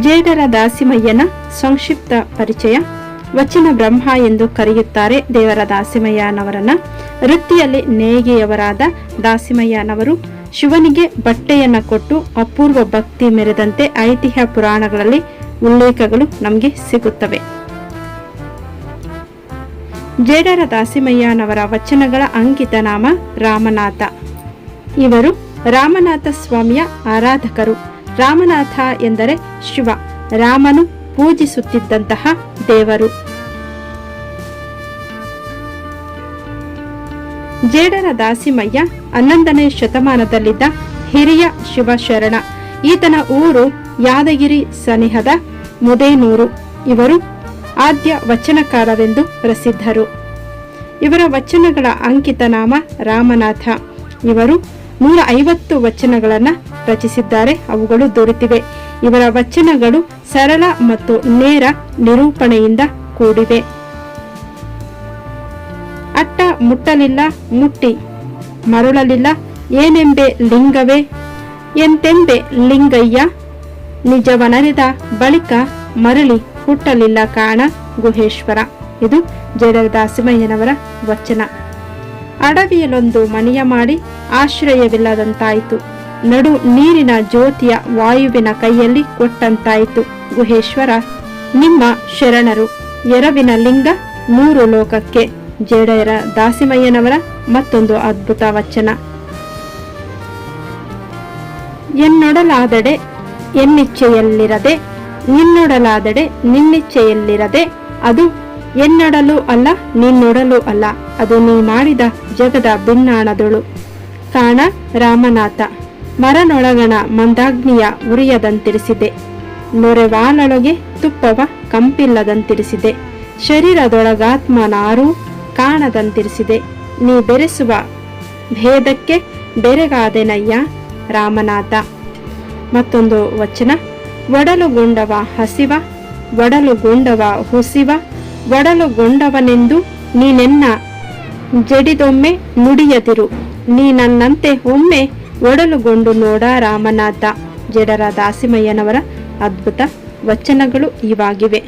ಜೇಡರ ದಾಸಿಮಯ್ಯನ ಸಂಕ್ಷಿಪ್ತ ಪರಿಚಯ. ವಚನ ಬ್ರಹ್ಮ ಎಂದು ಕರೆಯುತ್ತಾರೆ ದೇವರ ದಾಸಿಮಯ್ಯನವರನ್ನ ವೃತ್ತಿಯಲ್ಲಿ ನೇಯ್ಗೆಯವರಾದ ದಾಸಿಮಯ್ಯನವರು ಶಿವನಿಗೆ ಬಟ್ಟೆಯನ್ನ ಕೊಟ್ಟು ಅಪೂರ್ವ ಭಕ್ತಿ ಮೆರೆದಂತೆ ಐತಿಹ್ಯ ಪುರಾಣಗಳಲ್ಲಿ ಉಲ್ಲೇಖಗಳು ನಮಗೆ ಸಿಗುತ್ತವೆ. ಜೇಡರ ದಾಸಿಮಯ್ಯನವರ ವಚನಗಳ ಅಂಕಿತ ನಾಮ ರಾಮನಾಥ. ಇವರು ರಾಮನಾಥ ಸ್ವಾಮಿಯ ಆರಾಧಕರು. ರಾಮನಾಥ ಎಂದರೆ ಶಿವ. ರಾಮನು ಪೂಜಿಸುತ್ತಿದ್ದಂತಹ ದೇವರು. ಜೇಡರ ದಾಸಿಮಯ್ಯ ಹನ್ನೊಂದನೇ ಶತಮಾನದಲ್ಲಿದ್ದ ಹಿರಿಯ ಶಿವಶರಣ. ಈತನ ಊರು ಯಾದಗಿರಿ ಸನಿಹದ ಮುದೇನೂರು. ಇವರು ಆದ್ಯ ವಚನಕಾರರೆಂದು ಪ್ರಸಿದ್ಧರು. ಇವರ ವಚನಗಳ ಅಂಕಿತ ನಾಮ ರಾಮನಾಥ. ಇವರು ನೂರ ಐವತ್ತು ವಚನಗಳನ್ನು ರಚಿಸಿದ್ದಾರೆ. ಅವುಗಳು ದೊರೆತಿವೆ. ಇವರ ವಚನಗಳು ಸರಳ ಮತ್ತು ನೇರ ನಿರೂಪಣೆಯಿಂದ ಕೂಡಿವೆ. ಅಟ್ಟ ಮುಟ್ಟಲಿಲ್ಲ, ಮುಟ್ಟಿ ಮರುಳಲಿಲ್ಲ. ಏನೆಂಬೆ ಲಿಂಗವೇ? ಎಂತೆಂಬೆ ಲಿಂಗಯ್ಯ? ನಿಜವನರಿದ ಬಳಿಕ ಮರಳಿ ಹುಟ್ಟಲಿಲ್ಲ ಕಾಣ ಗುಹೇಶ್ವರ. ಇದು ಜಡರ ವಚನ. ಅಡವಿಯಲ್ಲೊಂದು ಮನೆಯ ಮಾಡಿ ಆಶ್ರಯವಿಲ್ಲದಂತಾಯಿತು. ನಡು ನೀರಿನ ಜ್ಯೋತಿಯ ವಾಯುವಿನ ಕೈಯಲ್ಲಿ ಕೊಟ್ಟಂತಾಯಿತು. ಗುಹೇಶ್ವರ, ನಿಮ್ಮ ಶರಣರು, ಎರವಿನ ಲಿಂಗ, ಮೂರು ಲೋಕಕ್ಕೆ, ಜೇಡಯರ ದಾಸಿಮಯ್ಯನವರ ಮತ್ತೊಂದು ಅದ್ಭುತ ವಚನ. ಎನ್ನೊಡಲಾದಡೆ ಎನ್ನಿಚ್ಛೆಯಲ್ಲಿರದೆ ನಿನ್ನೊಡಲಾದಡೆ ನಿನ್ನಿಚ್ಛೆಯಲ್ಲಿರದೆ ಅದು ಎನ್ನೊಡಲು ಅಲ್ಲ, ನಿನ್ನೊಡಲು ಅಲ್ಲ, ಅದು ನೀ ಮಾಡಿದ ಜಗದ ಬಿನ್ನಾಣದಳು. ಕಾಣ ರಾಮನಾಥ. ಮರನೊಳಗಣ ಮಂದಾಗ್ನಿಯ ಉರಿಯದಂತಿರಿಸಿದೆ. ನೊರೆವಾಲೊಳಗೆ ತುಪ್ಪವ ಕಂಪಿಲ್ಲದಂತಿರಿಸಿದೆ. ಶರೀರದೊಳಗಾತ್ಮನಾರೂ ಕಾಣದಂತಿರಿಸಿದೆ. ನೀ ಬೆರೆಸುವ ಭೇದಕ್ಕೆ ಬೆರೆಗಾದೆನಯ್ಯ ರಾಮನಾಥ. ಮತ್ತೊಂದು ವಚನ. ಒಡಲುಗೊಂಡವ ಹಸಿವ, ಒಡಲುಗೊಂಡವ ಹುಸಿವ, ಒಡಲುಗೊಂಡವನೆಂದು ನೀನೆನ್ನ ಜಡಿದೊಮ್ಮೆ ನುಡಿಯದಿರು. ನೀ ನನ್ನಂತೆ ಒಮ್ಮೆ ಒಡಲುಗೊಂಡು ನೋಡ ರಾಮನಾಥ. ಜಡರ ದಾಸಿಮಯ್ಯನವರ ಅದ್ಭುತ ವಚನಗಳು ಇವಾಗಿವೆ.